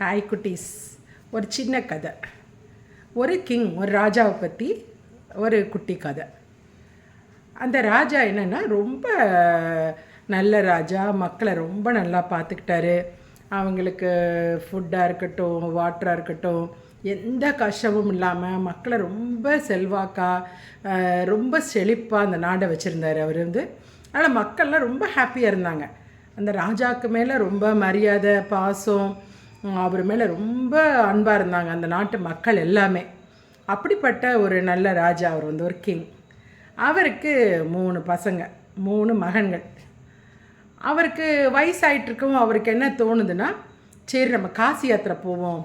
Hi குட்டீஸ். ஒரு சின்ன கதை. ஒரு கிங் ஒரு ராஜாவை பற்றி ஒரு குட்டி கதை. அந்த ராஜா என்னென்னா ரொம்ப நல்ல ராஜா. மக்களை ரொம்ப நல்லா பார்த்துக்கிட்டாரு. அவங்களுக்கு ஃபுட்டாக இருக்கட்டும் வாட்டராக இருக்கட்டும் எந்த கஷ்டமும் இல்லாமல் மக்களை ரொம்ப செல்வாக்காக ரொம்ப செழிப்பாக அந்த நாடை வச்சுருந்தார் அவர் வந்து. ஆனால் மக்கள்லாம் ரொம்ப ஹாப்பியாக இருந்தாங்க. அந்த ராஜாவுக்கு மேலே ரொம்ப மரியாதை பாசம் அவர் மேலே ரொம்ப அன்பாக இருந்தாங்க அந்த நாட்டு மக்கள் எல்லாமே. அப்படிப்பட்ட ஒரு நல்ல ராஜா அவர் வந்து ஒரு கிங் அவருக்கு மூணு பசங்க மூணு மகன்கள். அவருக்கு வயசாகிட்டுருக்கவும் அவருக்கு என்ன தோணுதுன்னா சரி நம்ம காசி யாத்திரை போவோம்.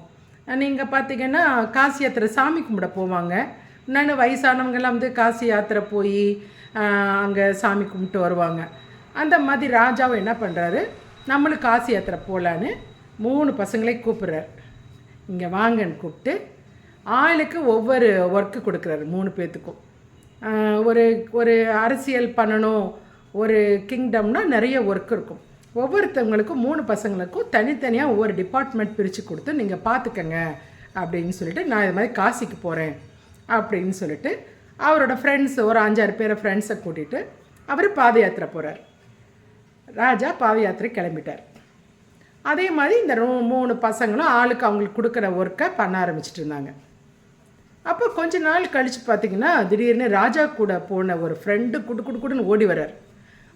நீங்கள் பார்த்தீங்கன்னா காசி யாத்திரை சாமி கும்பிட போவாங்க. இன்னொன்று வயசானவங்கெல்லாம் வந்து காசி யாத்திரை போய் அங்கே சாமி கும்பிட்டு வருவாங்க. அந்த மாதிரி ராஜாவும் என்ன பண்ணுறாரு நம்மளும் காசி யாத்திரை போகலான்னு மூணு பசங்களை கூப்பிட்றாரு. இங்கே வாங்கன்னு கூப்பிட்டு ஆளுக்கு ஒவ்வொரு ஒர்க்கு கொடுக்குறாரு மூணு பேர்த்துக்கும் ஒரு ஒரு அரசியல் பண்ணணும் ஒரு கிங்டம்னா நிறைய ஒர்க் இருக்கும். ஒவ்வொருத்தவங்களுக்கும் மூணு பசங்களுக்கும் தனித்தனியாக ஒவ்வொரு டிபார்ட்மெண்ட் பிரித்து கொடுத்து நீங்கள் பார்த்துக்கங்க அப்படின்னு சொல்லிட்டு நான் இது மாதிரி காசிக்கு போகிறேன் அப்படின்னு சொல்லிட்டு அவரோட ஃப்ரெண்ட்ஸ் ஒரு அஞ்சாறு பேரை ஃப்ரெண்ட்ஸை கூட்டிகிட்டு அவர் பாத யாத்திரை போகிறார் ராஜா பாத யாத்திரை கிளம்பிட்டார். அதே மாதிரி இந்த ரூ- மூணு பசங்களும் ஆளுக்கு அவங்களுக்கு கொடுக்குற ஒர்க்கை பண்ண ஆரம்பிச்சிட்டு இருந்தாங்க அப்போ கொஞ்ச நாள் கழித்து பார்த்தீங்கன்னா திடீர்னு ராஜா கூட போன ஒரு ஃப்ரெண்டு குடு குடு குடுன்னு ஓடி வரார்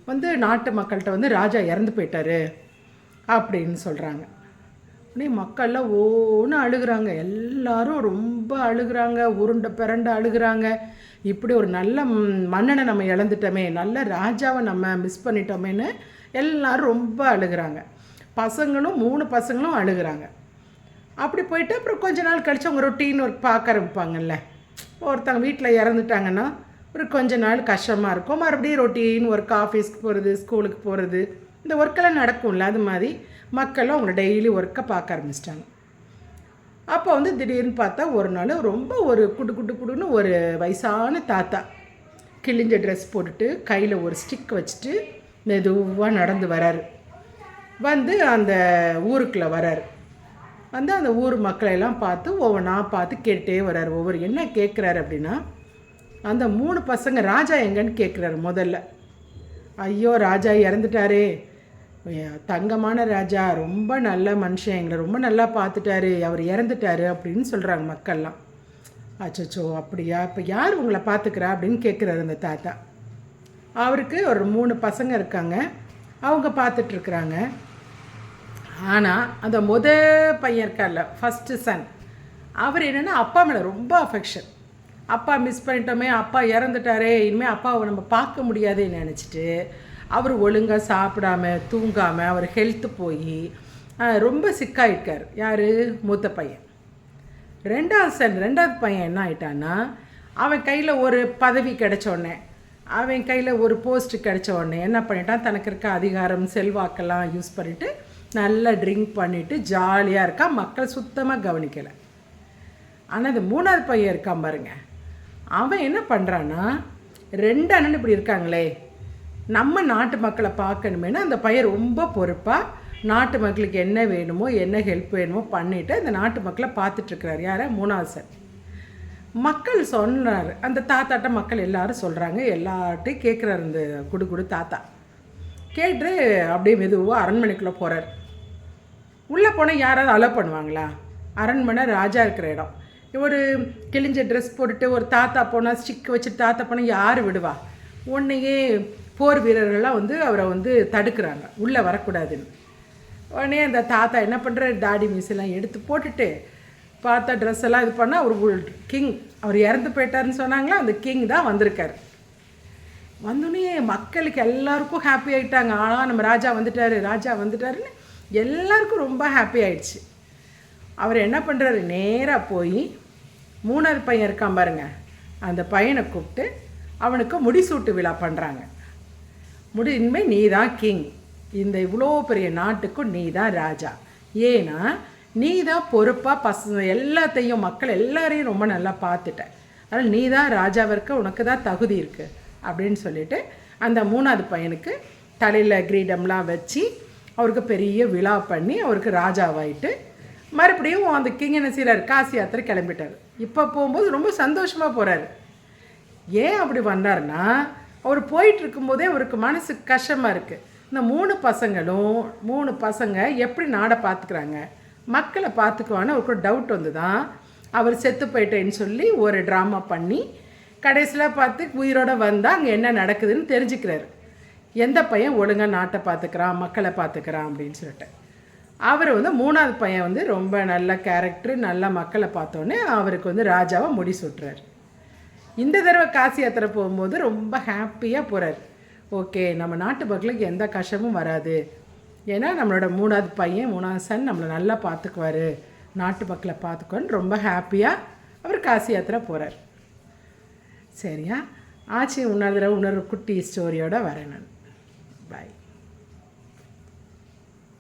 வந்து நாட்டு மக்கள்கிட்ட வந்து ராஜா இறந்து போயிட்டாரு அப்படின்னு சொல்கிறாங்க உடனே மக்கள்லாம் ஓன்னு அழுகுறாங்க. எல்லாரும் ரொம்ப அழுகிறாங்க. உருண்டை பிறண்டு அழுகிறாங்க. இப்படி ஒரு நல்ல மன்னனை நம்ம இழந்துட்டோமே நல்ல ராஜாவை நம்ம மிஸ் பண்ணிட்டோமேன்னு எல்லாரும் ரொம்ப அழுகுறாங்க. பசங்களும் மூணு பசங்களும் அழுகுறாங்க. அப்படி போயிட்டு அப்புறம் கொஞ்ச நாள் கழித்து அவங்க ரொட்டீன் ஒர்க் பார்க்க ஆரம்பிப்பாங்கல்ல. ஒருத்தவங்க வீட்டில் இறந்துட்டாங்கன்னா ஒரு கொஞ்ச நாள் கஷ்டமாக இருக்கும். மறுபடியும் ரொட்டீன் ஒர்க் ஆஃபீஸ்க்கு போகிறது ஸ்கூலுக்கு போகிறது இந்த ஒர்க்கெல்லாம் நடக்கும்ல அது மாதிரி மக்களும் அவங்க டெய்லி ஒர்க்கை பார்க்க ஆரம்பிச்சிட்டாங்க. அப்போ வந்து திடீர்னு பார்த்தா ஒரு நாள் ரொம்ப ஒரு குடு குடு குடுன்னு ஒரு வயசான தாத்தா கிழிஞ்ச ட்ரெஸ் போட்டுட்டு கையில் ஒரு ஸ்டிக் வச்சுட்டு மெதுவாக நடந்து வராரு. வந்து அந்த ஊருக்குள்ளே வரார். வந்து அந்த ஊர் மக்களையெல்லாம் பார்த்து ஒவ்வொன்றா பார்த்து கேட்டே வர்றாரு ஒவ்வொரு என்ன கேட்குறாரு அப்படின்னா அந்த மூணு பசங்க ராஜா எங்கன்னு கேட்குறாரு முதல்ல. ஐயோ ராஜா இறந்துட்டாரே. தங்கமான ராஜா ரொம்ப நல்ல மனுஷன் எங்களை ரொம்ப நல்லா பார்த்துட்டாரு அவர் இறந்துட்டாரு அப்படின்னு சொல்கிறாங்க மக்கள்லாம். அச்சோ அப்படியா? இப்போ யார் உங்களை பார்த்துக்கிறா அப்படின்னு கேட்குறாரு அந்த தாத்தா. அவருக்கு ஒரு மூணு பசங்க இருக்காங்க. அவங்க பார்த்துட்ருக்குறாங்க ஆனால் அந்த முத பையன் இருக்கார்ல ஃபஸ்ட்டு சன் அவர் என்னென்னா அப்பா மேலே ரொம்ப அஃபெக்ஷன் அப்பா மிஸ் பண்ணிட்டோமே அப்பா இறந்துட்டாரே இனிமேல் அப்பாவை நம்ம பார்க்க முடியாதுன்னு நினச்சிட்டு அவர் ஒழுங்காக சாப்பிடாம தூங்காமல் அவர் ஹெல்த்து போய் ரொம்ப சிக்காயிருக்கார் யார்? மூத்த பையன். ரெண்டாவது சன் ரெண்டாவது பையன் என்ன ஆயிட்டான்னா அவன் கையில் ஒரு பதவி கிடச்ச உடனே அவன் கையில் ஒரு போஸ்ட் கிடச்ச உடனே என்ன பண்ணிட்டான்? தனக்கு இருக்க அதிகாரம் செல்வாக்கெல்லாம் யூஸ் பண்ணிவிட்டு நல்லா ட்ரிங்க் பண்ணிவிட்டு ஜாலியாக இருக்கா? மக்கள் சுத்தமாக கவனிக்கலை. ஆனால் இந்த மூணாவது பையன் இருக்கான் பாருங்க. அவன் என்ன பண்ணுறான்னா ரெண்டு அண்ணன் இப்படி இருக்காங்களே நம்ம நாட்டு மக்களை பார்க்கணுமேனா அந்த பையன் ரொம்ப பொறுப்பாக நாட்டு மக்களுக்கு என்ன வேணுமோ என்ன ஹெல்ப் வேணுமோ பண்ணிவிட்டு அந்த நாட்டு மக்களை பார்த்துட்ருக்கிறார் யாரை? மூணாவது சார் மக்கள் சொன்னார். அந்த தாத்தாட்ட மக்கள் எல்லாரும் சொல்கிறாங்க எல்லார்ட்டையும் கேட்குறாரு இந்த குடு குடு தாத்தா. கேட்டு அப்படியே மெதுவாக அரண்மனைக்குள்ளே போகிறார் உள்ளே போனால் யாராவது அலோ பண்ணுவாங்களா? அரண்மனை ராஜா இருக்கிற இடம். ஒரு கிழிஞ்ச ட்ரெஸ் போட்டுட்டு ஒரு தாத்தா போனால் ஸ்டிக் வச்சுட்டு தாத்தா போனால் யார் விடுவா? உன்னையே போர் வீரர்கள்லாம் வந்து அவரை வந்து தடுக்கிறாங்க. உள்ளே வரக்கூடாதுன்னு. உடனே அந்த தாத்தா என்ன பண்ணுறாரு தாடி மீசெல்லாம் எடுத்து போட்டுட்டு பார்த்தா ட்ரெஸ் எல்லாம் இது பண்ணால் அவர் கிங் அவர் இறந்து போயிட்டாருன்னு சொன்னாங்களா? அந்த கிங் தான் வந்திருக்கார். வந்தோடனே மக்களுக்கு எல்லாருக்கும் ஹாப்பி ஆகிட்டாங்க ஆனால் நம்ம ராஜா வந்துட்டார். ராஜா வந்துட்டாருன்னு எல்லாருக்கும் ரொம்ப ஹாப்பி ஆயிடுச்சு. அவர் என்ன பண்ணுறாரு நேராக போய் மூணாவது பையன் இருக்கான் பாருங்க. அந்த பையனை கூப்பிட்டு அவனுக்கு முடிசூட்டு விழா பண்ணுறாங்க முடி இனிமேல் நீ தான் கிங் இந்த இவ்வளோ பெரிய நாட்டுக்கும் நீ தான் ராஜா. ஏன்னா நீ தான் பொறுப்பாக பச எல்லாத்தையும் மக்கள் எல்லாரையும் ரொம்ப நல்லா பார்த்துட்ட. அதனால் நீ தான் ராஜாவிற்கு உனக்கு தான் தகுதி இருக்குது அப்படின்னு சொல்லிட்டு அந்த மூணாவது பையனுக்கு தலையில் கிரீடம்லாம் வச்சு அவருக்கு பெரிய விழா பண்ணி அவருக்கு ராஜாவாயிட்டு மறுபடியும் அந்த கிங் என்ன செய்கிறார் காசி யாத்திரை கிளம்பிட்டார். இப்போ போகும்போது ரொம்ப சந்தோஷமாக போகிறாரு ஏன் அப்படி வந்தார்னா அவர் போயிட்டு இருக்கும்போதே அவருக்கு மனசு கஷ்டமாக இருக்குது இந்த மூணு பசங்களும் மூணு பசங்க எப்படி நாடை பார்த்துக்கிறாங்க மக்களை பார்த்துக்குவான்னு அவருக்கு ஒரு டவுட் வந்து தான் அவர் செத்து போயிட்டேன்னு சொல்லி ஒரு ட்ராமா பண்ணி கடைசியில் பார்த்து உயிரோட வந்தால் அங்கே என்ன நடக்குதுன்னு தெரிஞ்சுக்கிறாரு. எந்த பையன் ஒழுங்காக நாட்டை பார்த்துக்கிறான் மக்களை பார்த்துக்கிறான் அப்படின்னு சொல்லிட்டு. அவர் வந்து மூணாவது பையன் வந்து ரொம்ப நல்ல கேரக்டர் நல்ல மக்களை பார்த்தோன்னே அவருக்கு வந்து ராஜாவை முடி சுட்டுறாரு இந்த தடவை காசி யாத்திரை போகும்போது ரொம்ப ஹாப்பியாக போகிறார் ஓகே நம்ம நாட்டு மக்களுக்கு எந்த கஷ்டமும் வராது. ஏன்னா நம்மளோட மூணாவது பையன் மூணாவது சன் நம்மளை நல்லா பார்த்துக்குவாரு. நாட்டு மக்களை பார்த்துக்குவான்னு ரொம்ப ஹாப்பியாக அவர் காசி யாத்திரை போகிறார் சரியா? ஆச்சு இன்னொரு தடவை குட்டி ஸ்டோரியோடு வரேன் நான். பாய்